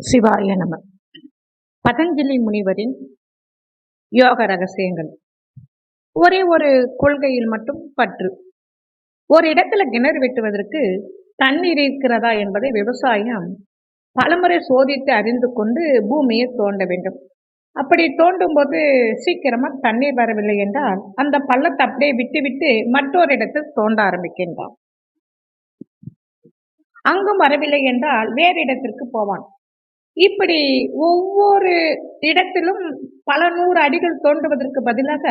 சிவாய நம. பதஞ்சலி முனிவரின் யோக ரகசியங்கள். ஒரே ஒரு கொள்கையில் மட்டும் பற்று. ஒரு இடத்துல கிணறு வெட்டுவதற்கு தண்ணீர் இருக்கிறதா என்பதை விவசாயம் பலமுறை சோதித்து அறிந்து கொண்டு பூமியை தோண்ட வேண்டும். அப்படி தோண்டும் போது சீக்கிரமாக தண்ணீர் வரவில்லை என்றால் அந்த பள்ளத்தை அப்படியே விட்டு விட்டு மற்றொரு இடத்தில் தோண்ட ஆரம்பிக்கின்றான். அங்கும் வரவில்லை என்றால் வேறு இடத்திற்கு போவான். இப்படி ஒவ்வொரு இடத்திலும் பல நூறு அடிகள் தோண்டுவதற்கு பதிலாக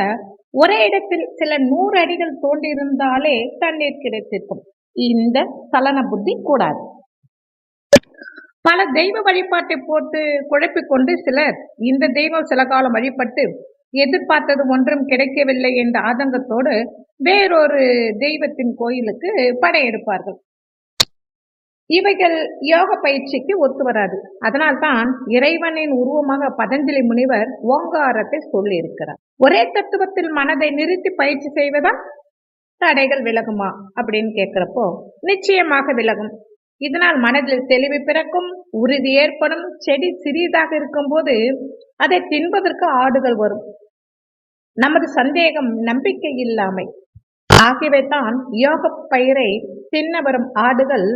ஒரே இடத்தில் சில நூறு அடிகள் தோண்டியிருந்தாலே தண்ணீர் கிடைத்திருக்கும். இந்த சலன புத்தி கூடாது. பல தெய்வ வழிபாட்டை போட்டு குழப்பிக் கொண்டு சிலர் இந்த தெய்வம் சில காலம் வழிபட்டு எதிர்பார்த்தது ஒன்றும் கிடைக்கவில்லை என்ற ஆதங்கத்தோடு வேறொரு தெய்வத்தின் கோயிலுக்கு படையெடுப்பார்கள். இவைகள் யோக பயிற்சிக்கு ஒத்து வராது. அதனால்தான் இறைவனின் உருவமாக பதஞ்சலி முனிவர் ஓங்காரத்தை சொல்லியிருக்கிறார். ஒரே தத்துவத்தில் மனதை நிறுத்தி பயிற்சி செய்வதா தடைகள் விலகுமா அப்படின்னு கேட்கிறப்போ நிச்சயமாக விலகும். இதனால் மனதில் தெளிவு பிறக்கும் உறுதி ஏற்படும் செடி சிறியதாக இருக்கும் போது அதை தின்பதற்கு ஆடுகள் வரும். நமது சந்தேகம் நம்பிக்கை இல்லாமை. ஆகியவை தான் யோக பயிரை தின்ன வரும் ஆடுகள்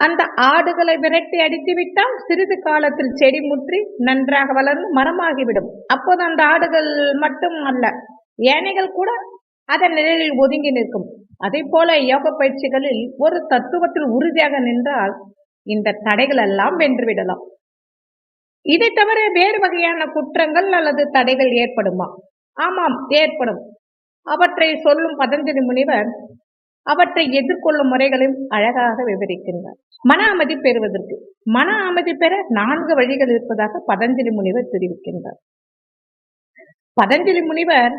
அந்த ஆடுகளை விரட்டி அடித்து விட்டால் சிறிது காலத்தில் செடி முற்றி நன்றாக வளர்ந்து மரமாகிவிடும். அப்போது அந்த ஆடுகள் மட்டும் அல்ல யானைகள் கூட அதன் நிழலில் ஒதுங்கி நிற்கும். அதே போல யோக பயிற்சிகளில் ஒரு தத்துவத்தில் உறுதியாக நின்றால் இந்த தடைகள் எல்லாம் வென்றுவிடலாம். இதை தவிர வேறு வகையான குற்றங்கள் அல்லது தடைகள் ஏற்படுமா? ஆமாம் ஏற்படும். அவற்றை சொல்லும் பதஞ்சலி முனிவர் அவற்றை எதிர்கொள்ளும் முறைகளையும் அழகாக விவரிக்கின்றார். மன அமைதி பெறுவதற்கு மன அமைதி பெற நான்கு வழிகள் இருப்பதாக பதஞ்சலி முனிவர் தெரிவிக்கின்றார். பதஞ்சலி முனிவர்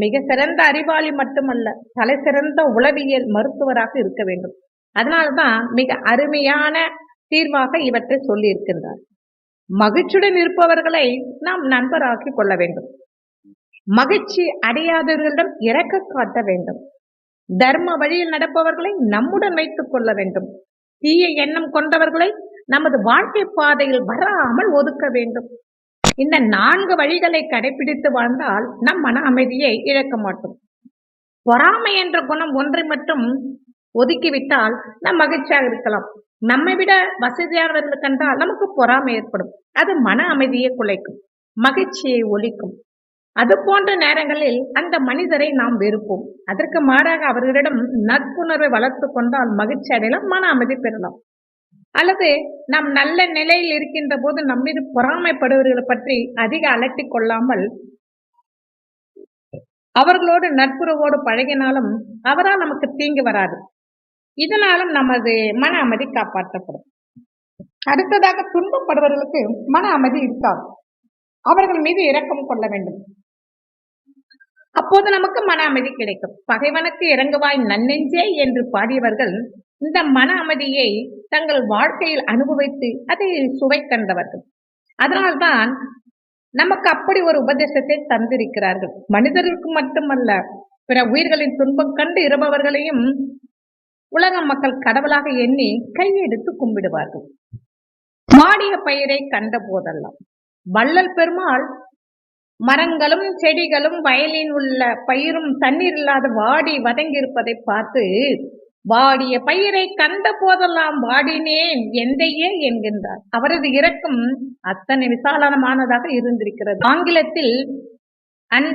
மிக சிறந்த அறிவாளி மட்டுமல்ல தலை சிறந்த உளவியல் மருத்துவராக இருக்க வேண்டும். அதனால்தான் மிக அருமையான தீர்வாக இவற்றை சொல்லி இருக்கின்றார் மகிழ்ச்சியுடன் இருப்பவர்களை நாம் நண்பராக்கி கொள்ள வேண்டும். மகிழ்ச்சி அடையாதவர்களிடம் இறக்க காட்ட வேண்டும். தர்ம வழியில் நடப்பவர்களை நம்முடன் வைத்துக் கொள்ள வேண்டும். தீய எண்ணம் கொண்டவர்களை நமது வாழ்க்கை பாதையில் வராமல் ஒதுக்க வேண்டும். இந்த நான்கு வழிகளை கடைபிடித்து வாழ்ந்தால் நம் மன அமைதியை இழக்க மாட்டோம். பொறாமை என்ற குணம் ஒன்றை மட்டும் ஒதுக்கிவிட்டால் நம் மகிழ்ச்சியாக இருக்கலாம். நம்மை விட வசதியானவர்கள் கண்டால் நமக்கு பொறாமை ஏற்படும். அது மன அமைதியை குலைக்கும். மகிழ்ச்சியை ஒழிக்கும். அது போன்ற நேரங்களில் அந்த மனிதரை நாம் வெறுப்போம். அதற்கு மாறாக அவர்களிடம் நட்புணர்வை வளர்த்து கொண்டால் மகிழ்ச்சி அடையலாம் மன அமைதி பெறலாம். அல்லது நாம் நல்ல நிலையில் இருக்கின்ற போது நம்மீது பொறாமைப்படுவர்களை பற்றி அதிக அலட்டிக் கொள்ளாமல் அவர்களோடு நட்புறவோடு பழகினாலும் அவரால் நமக்கு தீங்கு வராது. இதனாலும் நமது மன அமைதி காப்பாற்றப்படும். அடுத்ததாக துன்பப்படுவர்களுக்கு மன அமைதி இருக்காது. அவர்கள் மீது இரக்கம் கொள்ள வேண்டும். அப்போது நமக்கு மன அமைதி கிடைக்கும். பகைவனுக்கு இறங்குவாய் நன்னெஞ்சே என்று பாடியவர்கள் இந்த மன அமைதியை தங்கள் வாழ்க்கையில் அனுபவித்து அதை சுவை கண்டவர்கள். அதனால்தான் நமக்கு அப்படி ஒரு உபதேசத்தை தந்திருக்கிறார்கள். மனிதர்களுக்கு மட்டுமல்ல பிற உயிர்களின் துன்பம் கண்டு இருப்பவர்களையும் உலக மக்கள் கடவுளாக எண்ணி கையெடுத்து கும்பிடுவார்கள். மாடிய பயிரை கண்ட போதெல்லாம் வள்ளல் பெருமாள் மரங்களும் செடிகளும் வயலில் உள்ள பயிரும் தண்ணீர் இல்லாத வாடி வதங்கியிருப்பதை பார்த்து வாடிய பயிரை கண்ட போதெல்லாம் வாடினேன் எந்தையே என்கின்றார். அவரது இறக்கம் அத்தனை விசாலமானதாக இருந்திருக்கிறது. ஆங்கிலத்தில் அன்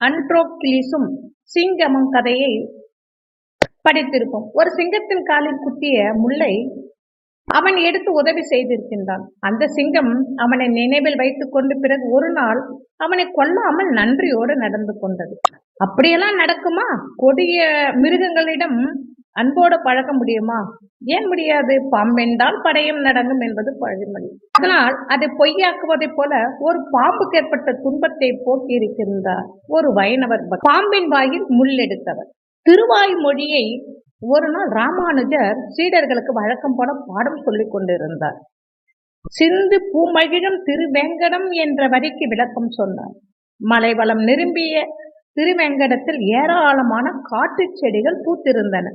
அன்ட்ரோக்கிலிசும் சிங்கமும் கதையை படித்திருப்போம். ஒரு சிங்கத்தின் காலில் குத்திய முல்லை அவன் எடுத்து உதவி செய்திருக்கின்றான். அந்த சிங்கம் அவனை நினைவில் வைத்துக் கொண்டு பிறகு ஒரு நாள் அவனை கொல்லாமல் நன்றியோடு நடந்து கொண்டது. அப்படியெல்லாம் நடக்குமா? கொடிய மிருகங்களிடம் அன்போடு பழக முடியுமா? ஏன் முடியாது? பாம்பென்றால் படையும் நடங்கும் என்பது பழமொழி. அதனால் அதை பொய்யாக்குவதைப் போல ஒரு பாம்புக்கு ஏற்பட்ட துன்பத்தை போக்கி இருக்கின்றார் ஒரு வைணவர் பாம்பின் வாயில் முள் எடுத்தவர். திருவாய் மொழியை ஒரு நாள் ராமானுஜர் சீடர்களுக்கு வழக்கம் போல பாடம் சொல்லிக் கொண்டிருந்தார். சிந்து பூமகிழும் திருவேங்கடம் என்ற வரிக்கு விளக்கம் சொன்னார். மலைவளம் நிரும்பிய திருவேங்கடத்தில் ஏராளமான காட்டு செடிகள் பூத்திருந்தன.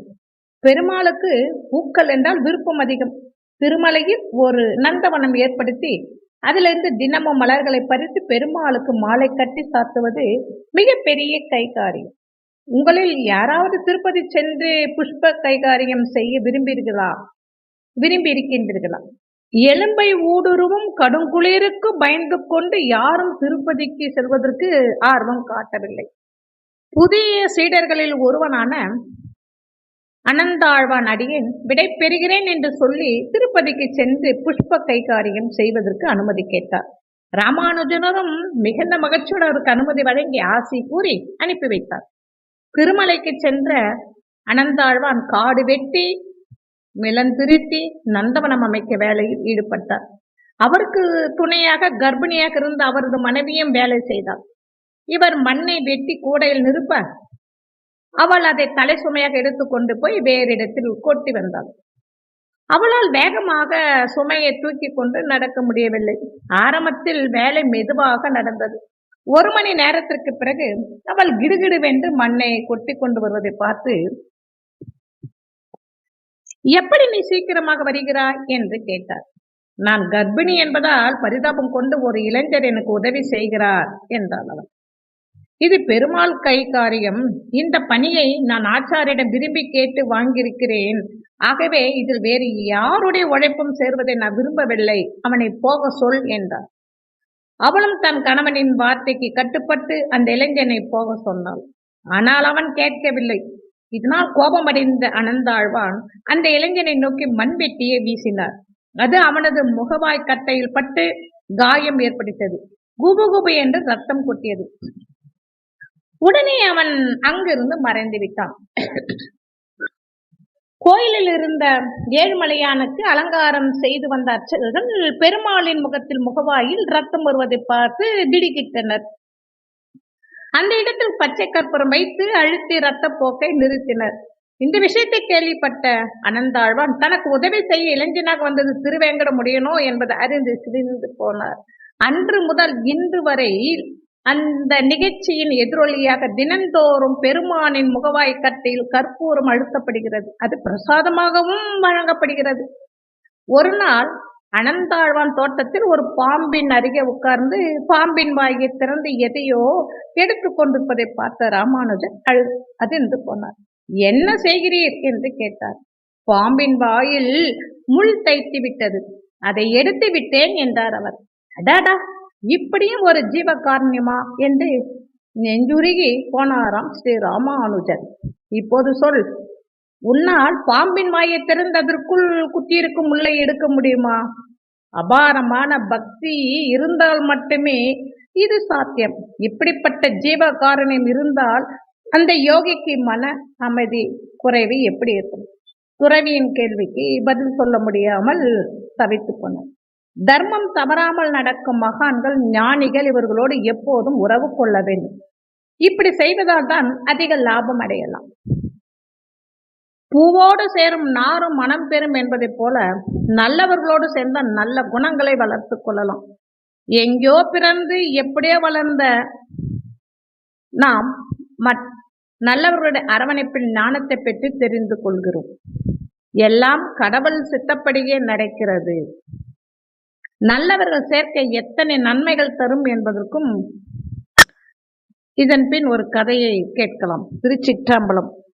பெருமாளுக்கு பூக்கள் என்றால் விருப்பம் அதிகம். திருமலையில் ஒரு நந்தவனம் ஏற்படுத்தி அதிலிருந்து தினமும் மலர்களை பறித்து பெருமாளுக்கு மாலை கட்டி சாத்துவது மிகப்பெரிய கைகாரியம். உங்களில் யாராவது திருப்பதி சென்று புஷ்ப கைகாரியம் செய்ய விரும்பீர்களா விரும்பி இருக்கின்றீர்களா எலும்பை ஊடுருவும் கடுங்குளிருக்கு பயந்து கொண்டு யாரும் திருப்பதிக்கு செல்வதற்கு ஆர்வம் காட்டவில்லை. புதிய சீடர்களில் ஒருவனான அனந்தாழ்வான் அடியேன் விடை பெறுகிறேன் என்று சொல்லி திருப்பதிக்கு சென்று புஷ்ப கைகாரியம் செய்வதற்கு அனுமதி கேட்டார். ராமானுஜனரும் மிகுந்த மகிழ்ச்சியோடு அவருக்கு அனுமதி வழங்கி ஆசி கூறி அனுப்பி வைத்தார். திருமலைக்கு சென்ற அனந்தாழ்வான் காடு வெட்டி மிளந்திருத்தி நந்தவனம் அமைக்க வேலையில் ஈடுபட்டார். அவருக்கு துணையாக கர்ப்பிணியாக இருந்த அவரது மனைவியும் வேலை செய்தார் இவர் மண்ணை வெட்டி கூடையில் நிருப்ப அவள் அதை தலை சுமையாக எடுத்துக்கொண்டு போய் வேறு இடத்தில் கொட்டி வந்தாள். அவளால் வேகமாக சுமையை தூக்கி கொண்டு நடக்க முடியவில்லை. ஆரம்பத்தில் வேலை மெதுவாக நடந்தது. ஒரு மணி நேரத்திற்கு பிறகு அவள் கிடுகிடுவென்று மண்ணை கொட்டி கொண்டு வருவதை பார்த்து எப்படி நீ சீக்கிரமாக வருகிறாய்? என்று கேட்டார் நான் கர்ப்பிணி என்பதால் பரிதாபம் கொண்டு ஒரு இளைஞர் எனக்கு உதவி செய்கிறார் என்றாள் அவள். இது பெருமாள் கை காரியம். இந்த பணியை நான் ஆச்சாரியிடம் விரும்பி கேட்டு வாங்கியிருக்கிறேன். ஆகவே இதில் வேறு யாருடைய உழைப்பும் சேர்வதை நான் விரும்பவில்லை. அவனை போக சொல் என்றார் அவளும் தன் கணவனின் வார்த்தைக்கு கட்டுப்பட்டு அந்த இளைஞனை போக சொன்னாள். ஆனால் அவன் கேட்கவில்லை. இதனால் கோபமடைந்த அனந்தாழ்வான் அந்த இளைஞனை நோக்கி மண்வெட்டியை வீசினார். அது அவனது முகவாய் கட்டையில் பட்டு காயம் ஏற்படுத்தது. குபு குபு என்று ரத்தம் கொட்டியது. உடனே அவன் அங்கிருந்து மறைந்து விட்டான் கோயிலில் இருந்த ஏழுமலையானுக்கு அலங்காரம் செய்து வந்த அர்ச்சகர்கள் பெருமாளின் முகத்தில் முகவாயில் ரத்தம் வருவதை பார்த்து திடுக்கிட்டனர். அந்த இடத்தில் பச்சை கற்பூரம் வைத்து அழுத்தி ரத்த போக்கை நிறுத்தினர். இந்த விஷயத்தை கேள்விப்பட்ட அனந்தாழ்வான் தனக்கு உதவி செய்ய இளைஞனாக வந்தது திருவேங்கட முடியனோ? என்பதை அறிந்து சிரிந்து போனார். அன்று முதல் இன்று வரை அந்த நிகழ்ச்சியின் எதிரொலியாக தினந்தோறும் பெருமானின் முகவாய் கட்டையில் கற்பூரம் அழுத்தப்படுகிறது. அது பிரசாதமாகவும் வழங்கப்படுகிறது. ஒரு நாள் அனந்தாழ்வான் தோட்டத்தில் ஒரு பாம்பின் அருகே உட்கார்ந்து பாம்பின் வாயை திறந்து எதையோ எடுத்து கொண்டிருப்பதை பார்த்த ராமானுஜன் அழு அதிர்ந்து போனார். என்ன செய்கிறீர்? என்று கேட்டார். பாம்பின் வாயில் முள் தைத்து விட்டது. அதை எடுத்து விட்டேன் என்றார் அவர். அடாடா! இப்படியும் ஒரு ஜீவ காரண்யமா என்று நெஞ்சுருகி போனாராம் ஸ்ரீ ராமானுஜன் இப்போது சொல் உன்னால் பாம்பின் வாயை திறந்ததற்குள் குத்தியிருக்கும் முல்லை எடுக்க முடியுமா? அபாரமான பக்தி இருந்தால் மட்டுமே இது சாத்தியம். இப்படிப்பட்ட ஜீவ காரணம் இருந்தால் அந்த யோகிக்கு மன அமைதி குறைவு எப்படி இருக்கும்? துறவியின் கேள்விக்கு பதில் சொல்ல முடியாமல் தவித்து போனார். தர்மம் தவறாமல் நடக்கும் மகான்கள் ஞானிகள் இவர்களோடு எப்போதும் உறவு கொள்ள வேண்டும். இப்படி செய்வதால் தான் அதிக லாபம் அடையலாம். பூவோடு சேரும் நாரும் மனம் பெறும் என்பதைப் போல நல்லவர்களோடு சேர்ந்த நல்ல குணங்களை வளர்த்து கொள்ளலாம். எங்கேயோ பிறந்து எப்படியோ வளர்ந்த நாம் மற் நல்லவர்களுடைய அரவணைப்பில் ஞானத்தை பெற்று தெரிந்து கொள்கிறோம். எல்லாம் கடவுள் சித்தப்படியே நடக்கிறது. நல்லவர்கள் சேர்க்கை எத்தனை நன்மைகள் தரும் என்பதற்கும் இதன் பின் ஒரு கதையை கேட்கலாம். திருச்சிற்றம்பலம்.